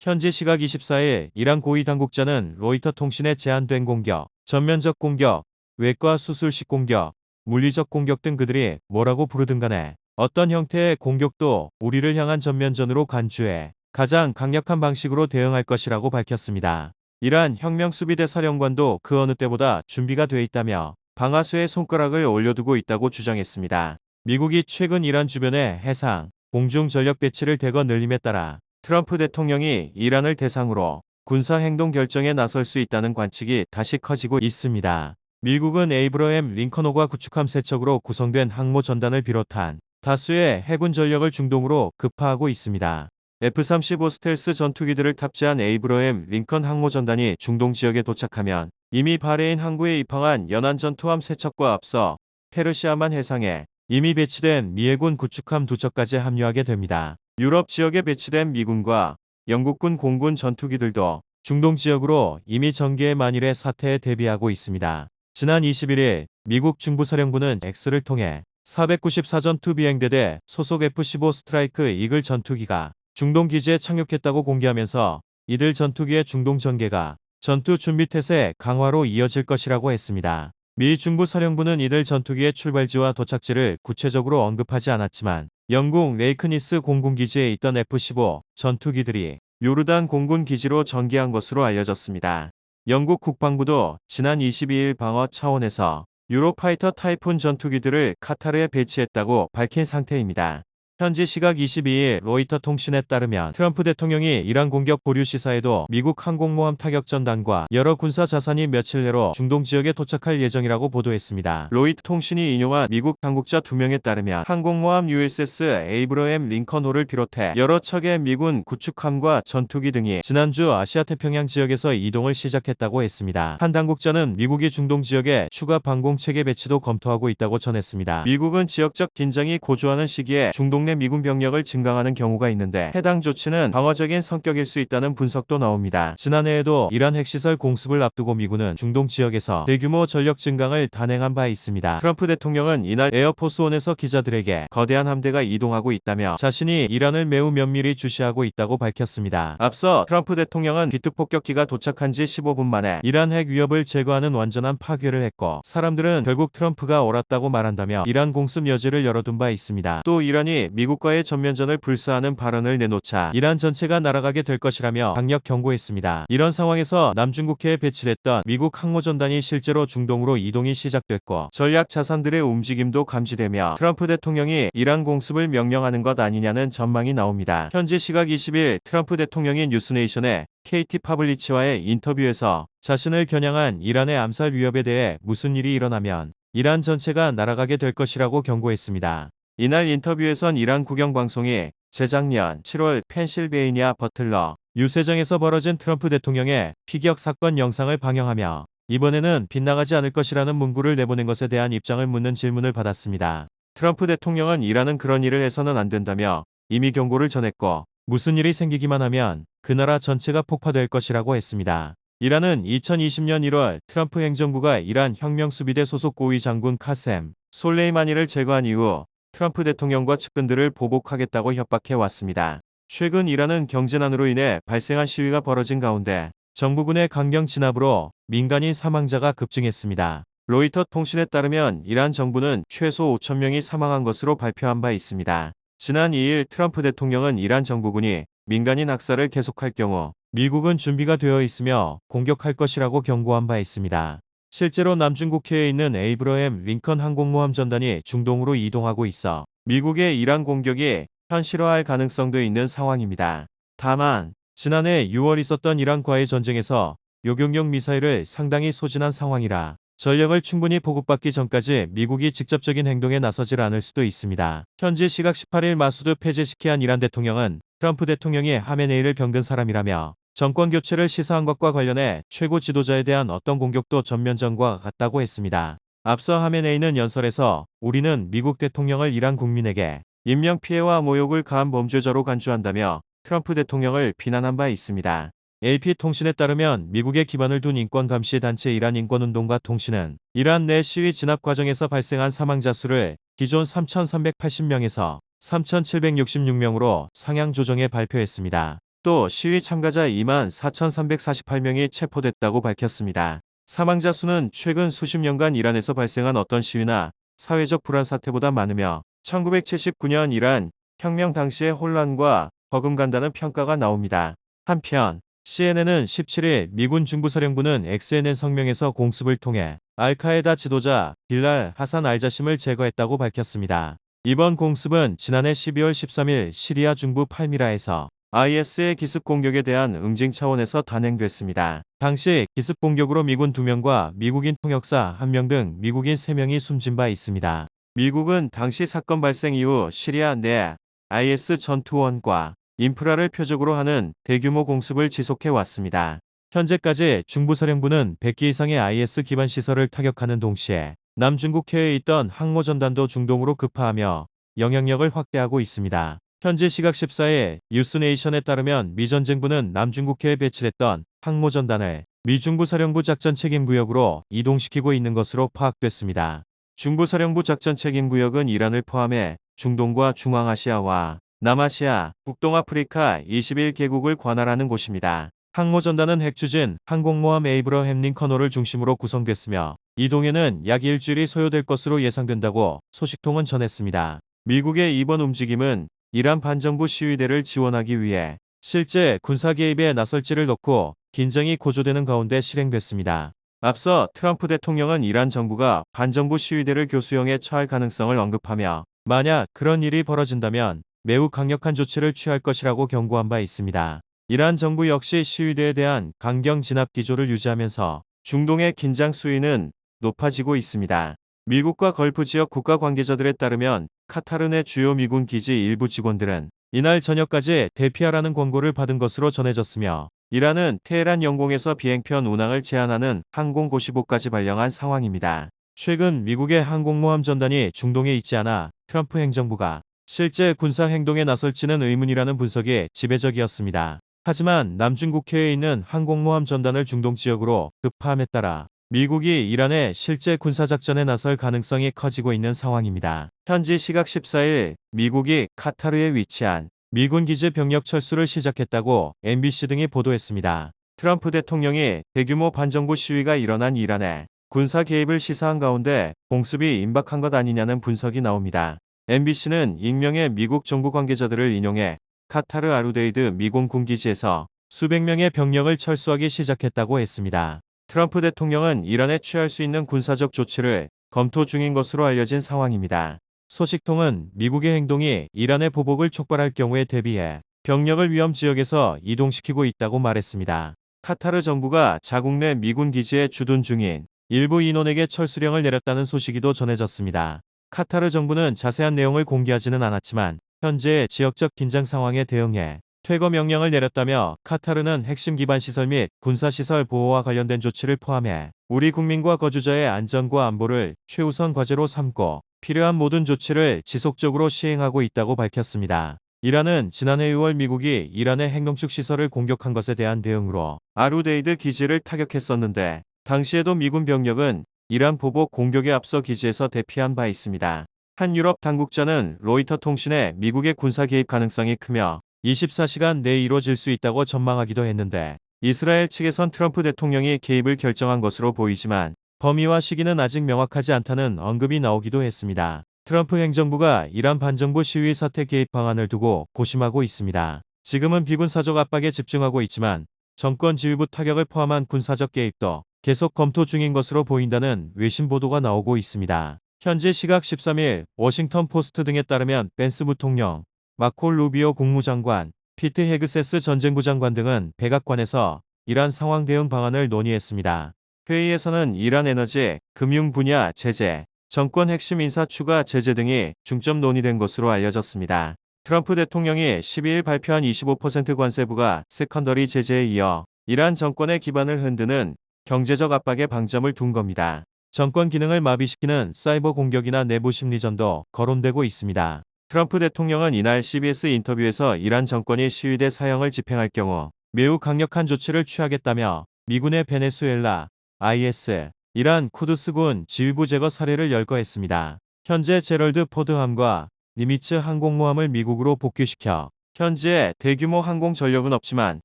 현지 시각 24일 이란 고위 당국자는 로이터 통신에 제한된 공격, 전면적 공격, 외과 수술식 공격, 물리적 공격 등 그들이 뭐라고 부르든 간에 어떤 형태의 공격도 우리를 향한 전면전으로 간주해 가장 강력한 방식으로 대응할 것이라고 밝혔습니다. 이란 혁명수비대 사령관도 그 어느 때보다 준비가 돼 있다며 방아쇠에 손가락을 올려두고 있다고 주장했습니다. 미국이 최근 이란 주변의 해상, 공중 전력 배치를 대거 늘림에 따라 트럼프 대통령이 이란을 대상으로 군사 행동 결정에 나설 수 있다는 관측이 다시 커지고 있습니다. 미국은 에이브러햄 링컨호가 구축함 세척으로 구성된 항모 전단을 비롯한 다수의 해군 전력을 중동으로 급파하고 있습니다. F-35 스텔스 전투기들을 탑재한 에이브러햄 링컨 항모 전단이 중동 지역에 도착하면 이미 바레인 항구에 입항한 연안 전투함 세척과 앞서 페르시아만 해상에 이미 배치된 미해군 구축함 두 척까지 합류하게 됩니다. 유럽 지역에 배치된 미군과 영국군 공군 전투기들도 중동 지역으로 이미 전개의 만일의 사태에 대비하고 있습니다. 지난 21일 미국 중부사령부는 X를 통해 494 전투 비행대대 소속 F-15 스트라이크 이글 전투기가 중동 기지에 착륙했다고 공개하면서 이들 전투기의 중동 전개가 전투 준비 태세 강화로 이어질 것이라고 했습니다. 미 중부 사령부는 이들 전투기의 출발지와 도착지를 구체적으로 언급하지 않았지만 영국 레이크니스 공군기지에 있던 F-15 전투기들이 요르단 공군 기지로 전개한 것으로 알려졌습니다. 영국 국방부도 지난 22일 방어 차원에서 유로파이터 타이푼 전투기들을 카타르에 배치했다고 밝힌 상태입니다. 현지 시각 22일 로이터 통신에 따르면 트럼프 대통령이 이란 공격 보류 시사에도 미국 항공모함 타격 전단과 여러 군사 자산이 며칠 내로 중동 지역에 도착할 예정이라고 보도했습니다. 로이터 통신이 인용한 미국 당국자 2명에 따르면 항공모함 USS 에이브러햄 링컨호를 비롯해 여러 척의 미군 구축함과 전투기 등이 지난주 아시아 태평양 지역에서 이동을 시작했다고 했습니다. 한 당국자는 미국이 중동 지역에 추가 방공 체계 배치도 검토하고 있다고 전했습니다. 미국은 지역적 긴장이 고조하는 시기에 중동 내 미군 병력을 증강하는 경우가 있는데 해당 조치는 방어적인 성격일 수 있다는 분석도 나옵니다. 지난해에도 이란 핵시설 공습을 앞두고 미군은 중동 지역에서 대규모 전력 증강을 단행한 바 있습니다. 트럼프 대통령은 이날 에어포스원에서 기자들에게 거대한 함대가 이동하고 있다며 자신이 이란을 매우 면밀히 주시하고 있다고 밝혔습니다. 앞서 트럼프 대통령은 비투 폭격기가 도착한 지 15분 만에 이란 핵 위협을 제거하는 완전한 파괴를 했고 사람들은 결국 트럼프가 옳았다고 말한다며 이란 공습 여지를 열어둔 바 있습니다. 또 이란이 미국과의 전면전을 불사하는 발언을 내놓자 이란 전체가 날아가게 될 것이라며 강력 경고했습니다. 이런 상황에서 남중국해에 배치됐던 미국 항모전단이 실제로 중동으로 이동이 시작됐고 전략 자산들의 움직임도 감지되며 트럼프 대통령이 이란 공습을 명령하는 것 아니냐는 전망이 나옵니다. 현지 시각 20일 트럼프 대통령이 뉴스네이션에 KT 파블리치와의 인터뷰에서 자신을 겨냥한 이란의 암살 위협에 대해 무슨 일이 일어나면 이란 전체가 날아가게 될 것이라고 경고했습니다. 이날 인터뷰에선 이란 국영방송이 재작년 7월 펜실베이니아 버틀러 유세정에서 벌어진 트럼프 대통령의 피격 사건 영상을 방영하며 이번에는 빗나가지 않을 것이라는 문구를 내보낸 것에 대한 입장을 묻는 질문을 받았습니다. 트럼프 대통령은 이란은 그런 일을 해서는 안 된다며 이미 경고를 전했고 무슨 일이 생기기만 하면 그 나라 전체가 폭파될 것이라고 했습니다. 이란은 2020년 1월 트럼프 행정부가 이란 혁명수비대 소속 고위 장군 카셈 솔레이마니를 제거한 이후 트럼프 대통령과 측근들을 보복하겠다고 협박해 왔습니다. 최근 이란은 경제난으로 인해 발생한 시위가 벌어진 가운데 정부군의 강경 진압으로 민간인 사망자가 급증했습니다. 로이터 통신에 따르면 이란 정부는 최소 5천 명이 사망한 것으로 발표한 바 있습니다. 지난 2일 트럼프 대통령은 이란 정부군이 민간인 학살을 계속할 경우 미국은 준비가 되어 있으며 공격할 것이라고 경고한 바 있습니다. 실제로 남중국해에 있는 에이브러햄 링컨 항공모함 전단이 중동으로 이동하고 있어 미국의 이란 공격이 현실화할 가능성도 있는 상황입니다. 다만 지난해 6월 있었던 이란과의 전쟁에서 요격용 미사일을 상당히 소진한 상황이라 전력을 충분히 보급받기 전까지 미국이 직접적인 행동에 나서질 않을 수도 있습니다. 현지 시각 18일 마수드 페제시키안 이란 대통령은 트럼프 대통령이 하메네이를 병든 사람이라며 정권 교체를 시사한 것과 관련해 최고 지도자에 대한 어떤 공격도 전면전과 같다고 했습니다. 앞서 하메네이는 연설에서 우리는 미국 대통령을 이란 국민에게 인명 피해와 모욕을 가한 범죄자로 간주한다며 트럼프 대통령을 비난한 바 있습니다. AP통신에 따르면 미국에 기반을 둔 인권감시 단체 이란 인권운동가 통신은 이란 내 시위 진압 과정에서 발생한 사망자 수를 기존 3,380명에서 3,766명으로 상향 조정해 발표했습니다. 또 시위 참가자 2만 4,348명이 체포됐다고 밝혔습니다. 사망자 수는 최근 수십 년간 이란에서 발생한 어떤 시위나 사회적 불안 사태보다 많으며 1979년 이란 혁명 당시의 혼란과 버금간다는 평가가 나옵니다. 한편 CNN은 17일 미군 중부사령부는 XNN 성명에서 공습을 통해 알카에다 지도자 빌랄 하산 알자심을 제거했다고 밝혔습니다. 이번 공습은 지난해 12월 13일 시리아 중부 팔미라에서 IS의 기습 공격에 대한 응징 차원에서 단행됐습니다. 당시 기습 공격으로 미군 2명과 미국인 통역사 1명 등 미국인 3명이 숨진 바 있습니다. 미국은 당시 사건 발생 이후 시리아 내 IS 전투원과 인프라를 표적으로 하는 대규모 공습을 지속해 왔습니다. 현재까지 중부사령부는 100기 이상의 IS 기반 시설을 타격하는 동시에 남중국해에 있던 항모전단도 중동으로 급파하며 영향력을 확대하고 있습니다. 현지 시각 14일 뉴스네이션에 따르면 미 전쟁부는 남중국해에 배치됐던 항모전단을 미중부 사령부 작전 책임구역으로 이동시키고 있는 것으로 파악됐습니다. 중부 사령부 작전 책임구역은 이란을 포함해 중동과 중앙아시아와 남아시아, 북동아프리카 21개국을 관할하는 곳입니다. 항모전단은 핵추진 항공모함 에이브러햄 링컨호를 중심으로 구성됐으며 이동에는 약 일주일이 소요될 것으로 예상된다고 소식통은 전했습니다. 미국의 이번 움직임은 이란 반정부 시위대를 지원하기 위해 실제 군사 개입에 나설지를 놓고 긴장이 고조되는 가운데 실행됐습니다. 앞서 트럼프 대통령은 이란 정부가 반정부 시위대를 교수형에 처할 가능성을 언급하며 만약 그런 일이 벌어진다면 매우 강력한 조치를 취할 것이라고 경고한 바 있습니다. 이란 정부 역시 시위대에 대한 강경 진압 기조를 유지하면서 중동의 긴장 수위는 높아지고 있습니다. 미국과 걸프 지역 국가 관계자들에 따르면 카타르 내 주요 미군 기지 일부 직원들은 이날 저녁까지 대피하라는 권고를 받은 것으로 전해졌으며 이란은 테헤란 영공에서 비행편 운항을 제한하는 항공 고시보까지 발령한 상황입니다. 최근 미국의 항공모함 전단이 중동에 있지 않아 트럼프 행정부가 실제 군사 행동에 나설지는 의문이라는 분석이 지배적이었습니다. 하지만 남중국해에 있는 항공모함 전단을 중동 지역으로 급파함에 따라 미국이 이란의 실제 군사작전에 나설 가능성이 커지고 있는 상황입니다. 현지 시각 14일 미국이 카타르에 위치한 미군 기지 병력 철수를 시작했다고 MBC 등이 보도했습니다. 트럼프 대통령이 대규모 반정부 시위가 일어난 이란에 군사 개입을 시사한 가운데 공습이 임박한 것 아니냐는 분석이 나옵니다. MBC는 익명의 미국 정부 관계자들을 인용해 카타르 아루데이드 미군 군기지에서 수백 명의 병력을 철수하기 시작했다고 했습니다. 트럼프 대통령은 이란에 취할 수 있는 군사적 조치를 검토 중인 것으로 알려진 상황입니다. 소식통은 미국의 행동이 이란의 보복을 촉발할 경우에 대비해 병력을 위험 지역에서 이동시키고 있다고 말했습니다. 카타르 정부가 자국 내 미군 기지에 주둔 중인 일부 인원에게 철수령을 내렸다는 소식이도 전해졌습니다. 카타르 정부는 자세한 내용을 공개하지는 않았지만 현재의 지역적 긴장 상황에 대응해 퇴거 명령을 내렸다며 카타르는 핵심 기반 시설 및 군사 시설 보호와 관련된 조치를 포함해 우리 국민과 거주자의 안전과 안보를 최우선 과제로 삼고 필요한 모든 조치를 지속적으로 시행하고 있다고 밝혔습니다. 이란은 지난해 6월 미국이 이란의 핵농축 시설을 공격한 것에 대한 대응으로 아루데이드 기지를 타격했었는데 당시에도 미군 병력은 이란 보복 공격에 앞서 기지에서 대피한 바 있습니다. 한 유럽 당국자는 로이터 통신에 미국의 군사 개입 가능성이 크며 24시간 내에 이뤄질 수 있다고 전망하기도 했는데 이스라엘 측에선 트럼프 대통령이 개입을 결정한 것으로 보이지만 범위와 시기는 아직 명확하지 않다는 언급이 나오기도 했습니다. 트럼프 행정부가 이란 반정부 시위 사태 개입 방안을 두고 고심하고 있습니다. 지금은 비군 사적 압박에 집중하고 있지만 정권 지휘부 타격을 포함한 군사적 개입도 계속 검토 중인 것으로 보인다는 외신 보도가 나오고 있습니다. 현재 시각 13일 워싱턴 포스트 등에 따르면 벤스 부통령, 마콜 루비오 국무장관, 피트 헤그세스 전쟁부 장관 등은 백악관에서 이란 상황 대응 방안을 논의했습니다. 회의에서는 이란 에너지, 금융 분야 제재, 정권 핵심 인사 추가 제재 등이 중점 논의된 것으로 알려졌습니다. 트럼프 대통령이 12일 발표한 25% 관세부가 세컨더리 제재에 이어 이란 정권의 기반을 흔드는 경제적 압박에 방점을 둔 겁니다. 정권 기능을 마비시키는 사이버 공격이나 내부 심리전도 거론되고 있습니다. 트럼프 대통령은 이날 CBS 인터뷰에서 이란 정권이 시위대 사형을 집행할 경우 매우 강력한 조치를 취하겠다며 미군의 베네수엘라, IS, 이란 쿠드스군 지휘부 제거 사례를 열거했습니다. 현재 제럴드 포드함과 니미츠 항공모함을 미국으로 복귀시켜 현재 대규모 항공 전력은 없지만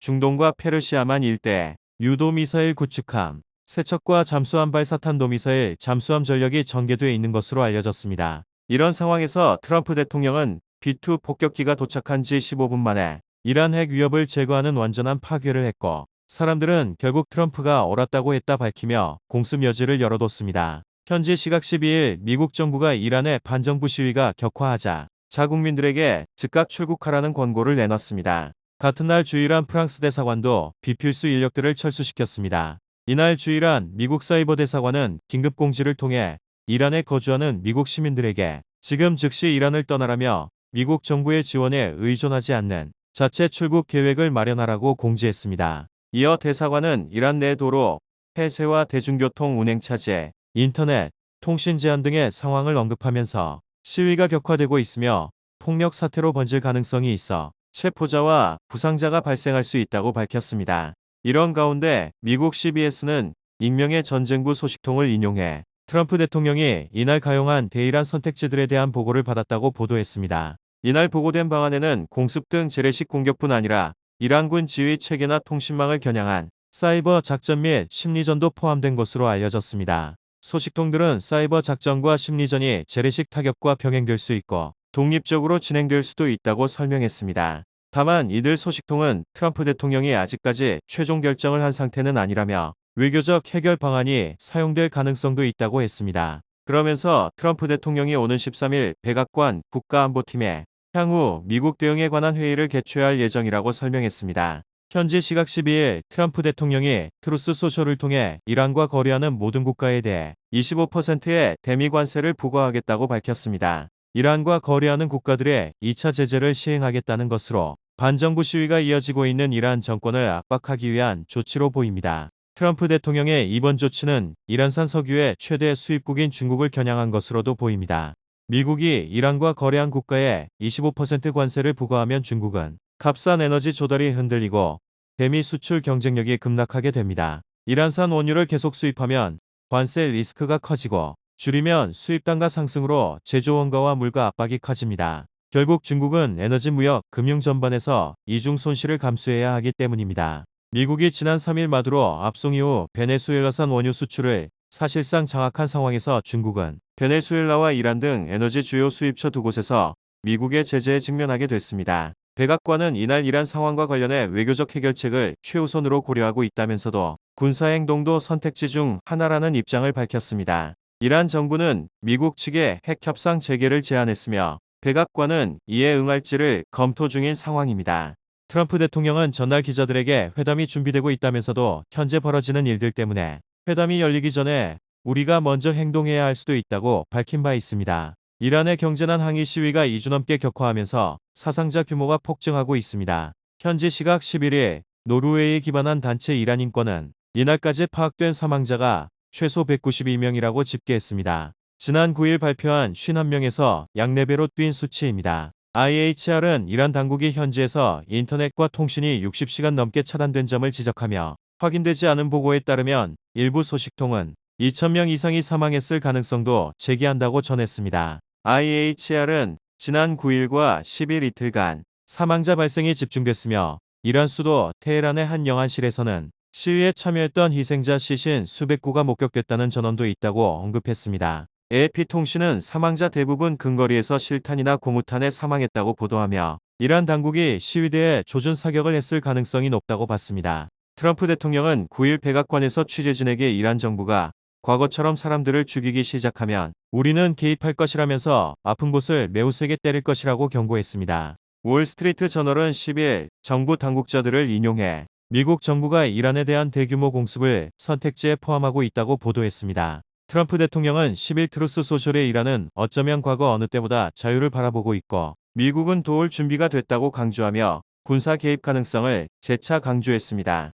중동과 페르시아만 일대에 유도 미사일 구축함, 세척과 잠수함 발사탄도 미사일 잠수함 전력이 전개돼 있는 것으로 알려졌습니다. 이런 상황에서 트럼프 대통령은 B2 폭격기가 도착한 지 15분 만에 이란 핵 위협을 제거하는 완전한 파괴를 했고 사람들은 결국 트럼프가 옳았다고 했다 밝히며 공습 여지를 열어뒀습니다. 현지 시각 12일 미국 정부가 이란의 반정부 시위가 격화하자 자국민들에게 즉각 출국하라는 권고를 내놨습니다. 같은 날 주일한 프랑스 대사관도 비필수 인력들을 철수시켰습니다. 이날 주일한 미국 사이버 대사관은 긴급 공지를 통해 이란에 거주하는 미국 시민들에게 지금 즉시 이란을 떠나라며 미국 정부의 지원에 의존하지 않는 자체 출국 계획을 마련하라고 공지했습니다. 이어 대사관은 이란 내 도로, 폐쇄와 대중교통 운행 차질, 인터넷, 통신 제한 등의 상황을 언급하면서 시위가 격화되고 있으며 폭력 사태로 번질 가능성이 있어 체포자와 부상자가 발생할 수 있다고 밝혔습니다. 이런 가운데 미국 CBS는 익명의 전쟁부 소식통을 인용해 트럼프 대통령이 이날 가용한 대이란 선택지들에 대한 보고를 받았다고 보도했습니다. 이날 보고된 방안에는 공습 등 재래식 공격뿐 아니라 이란군 지휘 체계나 통신망을 겨냥한 사이버 작전 및 심리전도 포함된 것으로 알려졌습니다. 소식통들은 사이버 작전과 심리전이 재래식 타격과 병행될 수 있고 독립적으로 진행될 수도 있다고 설명했습니다. 다만 이들 소식통은 트럼프 대통령이 아직까지 최종 결정을 한 상태는 아니라며 외교적 해결 방안이 사용될 가능성도 있다고 했습니다. 그러면서 트럼프 대통령이 오는 13일 백악관 국가안보팀에 향후 미국 대응에 관한 회의를 개최할 예정이라고 설명했습니다. 현지 시각 12일 트럼프 대통령이 트루스 소셜을 통해 이란과 거래하는 모든 국가에 대해 25%의 대미 관세를 부과하겠다고 밝혔습니다. 이란과 거래하는 국가들의 2차 제재를 시행하겠다는 것으로 반정부 시위가 이어지고 있는 이란 정권을 압박하기 위한 조치로 보입니다. 트럼프 대통령의 이번 조치는 이란산 석유의 최대 수입국인 중국을 겨냥한 것으로도 보입니다. 미국이 이란과 거래한 국가에 25% 관세를 부과하면 중국은 값싼 에너지 조달이 흔들리고 대미 수출 경쟁력이 급락하게 됩니다. 이란산 원유를 계속 수입하면 관세 리스크가 커지고 줄이면 수입 단가 상승으로 제조 원가와 물가 압박이 커집니다. 결국 중국은 에너지 무역, 금융 전반에서 이중 손실을 감수해야 하기 때문입니다. 미국이 지난 3일 마두로 압송 이후 베네수엘라산 원유 수출을 사실상 장악한 상황에서 중국은 베네수엘라와 이란 등 에너지 주요 수입처 두 곳에서 미국의 제재에 직면하게 됐습니다. 백악관은 이날 이란 상황과 관련해 외교적 해결책을 최우선으로 고려하고 있다면서도 군사 행동도 선택지 중 하나라는 입장을 밝혔습니다. 이란 정부는 미국 측에 핵 협상 재개를 제안했으며 백악관은 이에 응할지를 검토 중인 상황입니다. 트럼프 대통령은 전날 기자들에게 회담이 준비되고 있다면서도 현재 벌어지는 일들 때문에 회담이 열리기 전에 우리가 먼저 행동해야 할 수도 있다고 밝힌 바 있습니다. 이란의 경제난 항의 시위가 2주 넘게 격화하면서 사상자 규모가 폭증하고 있습니다. 현지 시각 11일 노르웨이에 기반한 단체 이란 인권은 이날까지 파악된 사망자가 최소 192명이라고 집계했습니다. 지난 9일 발표한 51명에서 양레벨로 뛴 수치입니다. IHR은 이란 당국이 현지에서 인터넷과 통신이 60시간 넘게 차단된 점을 지적하며 확인되지 않은 보고에 따르면 일부 소식통은 2,000명 이상이 사망했을 가능성도 제기한다고 전했습니다. IHR은 지난 9일과 10일 이틀간 사망자 발생이 집중됐으며 이란 수도 테헤란의 한 영안실에서는 시위에 참여했던 희생자 시신 수백 구가 목격됐다는 전원도 있다고 언급했습니다. AP통신은 사망자 대부분 근거리에서 실탄이나 고무탄에 사망했다고 보도하며 이란 당국이 시위대에 조준 사격을 했을 가능성이 높다고 봤습니다. 트럼프 대통령은 9일 백악관에서 취재진에게 이란 정부가 과거처럼 사람들을 죽이기 시작하면 우리는 개입할 것이라면서 아픈 곳을 매우 세게 때릴 것이라고 경고했습니다. 월스트리트 저널은 10일 정부 당국자들을 인용해 미국 정부가 이란에 대한 대규모 공습을 선택지에 포함하고 있다고 보도했습니다. 트럼프 대통령은 10일 트루스 소셜의 이란은 어쩌면 과거 어느 때보다 자유를 바라보고 있고 미국은 도울 준비가 됐다고 강조하며 군사 개입 가능성을 재차 강조했습니다.